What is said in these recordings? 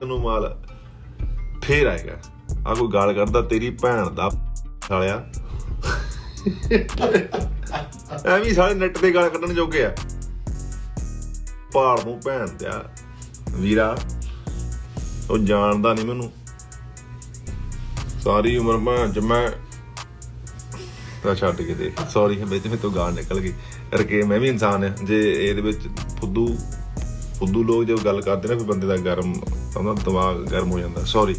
ਤੈਨੂੰ ਮਾਲ ਫੇਰ ਆਏਗਾ। ਆ ਕੋਈ ਗਾਲ ਕਰਦਾ ਤੇਰੀ ਭੈਣ ਦਾ ਸਾਲਿਆ। ਐਵੇਂ ਹੀ ਨੈਟ ਤੇ ਗਾਲ ਕੱਢਣ ਜੋਗੇ ਆ। ਪਾੜ ਨੂੰ ਭੈਣ ਦਿਆ ਵੀਰਾ, ਉਹ ਜਾਣਦਾ ਨਹੀਂ ਮੈਨੂੰ। ਸਾਰੀ ਉਮਰ ਮੈਂ ਜਮੈ ਤਾਂ ਛੱਡ ਕੇ ਦੇ। ਸੌਰੀ ਵਿੱਚ ਮੇ ਤੋਂ ਗਾਲ ਨਿਕਲ ਗਈ। ਰਕੇ, ਮੈਂ ਵੀ ਇਨਸਾਨ ਆ। ਜੇ ਇਹਦੇ ਵਿੱਚ ਫੁੱਦੂ ਫੁੱਦੂ ਲੋਕ ਜੋ ਗੱਲ ਕਰਦੇ ਨੇ, ਫਿਰ ਬੰਦੇ ਦਾ ਗਰਮ ਉਹਦਾ ਦਿਮਾਗ ਗਰਮ ਹੋ ਜਾਂਦਾ ਸੌਰੀ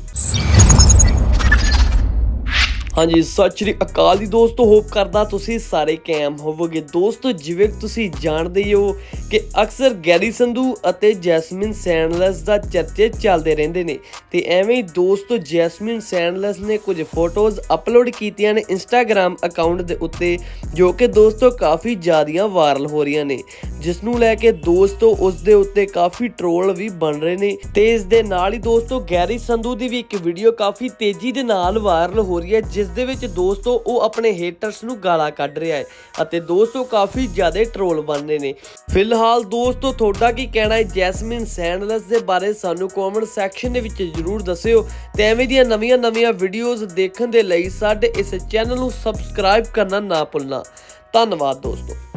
ਹਾਂਜੀ, ਸਤਿ ਸ਼੍ਰੀ ਅਕਾਲ ਦੀ ਦੋਸਤੋ, ਹੋਪ ਕਰਦਾ ਤੁਸੀਂ ਸਾਰੇ ਕੈਮ ਹੋਵੋਗੇ। ਦੋਸਤੋ, ਜਿਵੇਂ ਤੁਸੀਂ ਜਾਣਦੇ ਹੀ ਹੋ ਕਿ ਅਕਸਰ ਗੈਰੀ ਸੰਧੂ ਅਤੇ ਜੈਸਮਿਨ ਸੈਂਡਲਸ ਦਾ ਚਰਚੇ ਚੱਲਦੇ ਰਹਿੰਦੇ ਨੇ। ਤੇ ਐਵੇਂ ਹੀ ਦੋਸਤੋ, ਜੈਸਮਿਨ ਸੈਂਡਲਸ ਨੇ ਕੁਝ ਫੋਟੋਜ਼ ਅਪਲੋਡ ਕੀਤੀਆਂ ਨੇ ਇੰਸਟਾਗ੍ਰam ਅਕਾਊਂਟ ਦੇ ਉੱਤੇ, ਜੋ ਕਿ ਦੋਸਤੋ ਕਾਫੀ ਜ਼ਿਆਦੀਆਂ ਵਾਇਰਲ ਹੋ ਰਹੀਆਂ ਨੇ। ਜਿਸ ਨੂੰ ਲੈ ਕੇ ਦੋਸਤੋ ਉਸ ਦੇ ਉੱਤੇ ਕਾਫੀ ਟ੍ਰੋਲ ਵੀ ਬਣ ਰਹੇ ਨੇ ਤੇ ਇਸ ਦੇ ਨਾਲ ਹੀ ਦੋਸਤੋ ਗੈਰੀ ਸੰਧੂ ਦੀ ਵੀ ਇੱਕ ਵੀਡੀਓ ਕਾਫੀ ਤੇਜ਼ੀ ਦੇ ਨਾਲ ਵਾਇਰਲ ਹੋ ਰਹੀ ਹੈ, ਜਿਸ ਦੇ ਵਿੱਚ ਦੋਸਤੋ ਉਹ ਆਪਣੇ ਹੇਟਰਸ ਨੂੰ ਗਾਲਾਂ ਕੱਢ ਰਿਹਾ ਹੈ ਅਤੇ ਦੋਸਤੋ ਕਾਫੀ ਜ਼ਿਆਦਾ ਟ੍ਰੋਲ ਬਣ ਰਹੇ ਨੇ। ਫਿਲਹਾਲ ਦੋਸਤੋ ਤੁਹਾਡਾ ਕੀ ਕਹਿਣਾ ਹੈ? ਜੈਸਮਿਨ ਸੈਂਡਲਸ ਦੇ ਬਾਰੇ ਸਾਨੂੰ ਕਮੈਂਟ ਸੈਕਸ਼ਨ ਦੇ ਵਿੱਚ ਜਰੂਰ ਦੱਸਿਓ ਤੇ ਐਵੇਂ ਦੀਆਂ ਨਵੀਆਂ-ਨਵੀਆਂ ਵੀਡੀਓਜ਼ ਦੇਖਣ ਦੇ ਲਈ ਸਾਡੇ ਇਸ ਚੈਨਲ ਨੂੰ ਸਬਸਕ੍ਰਾਈਬ ਕਰਨਾ ਨਾ ਭੁੱਲਣਾ। ਧੰਨਵਾਦ ਦੋਸਤੋ।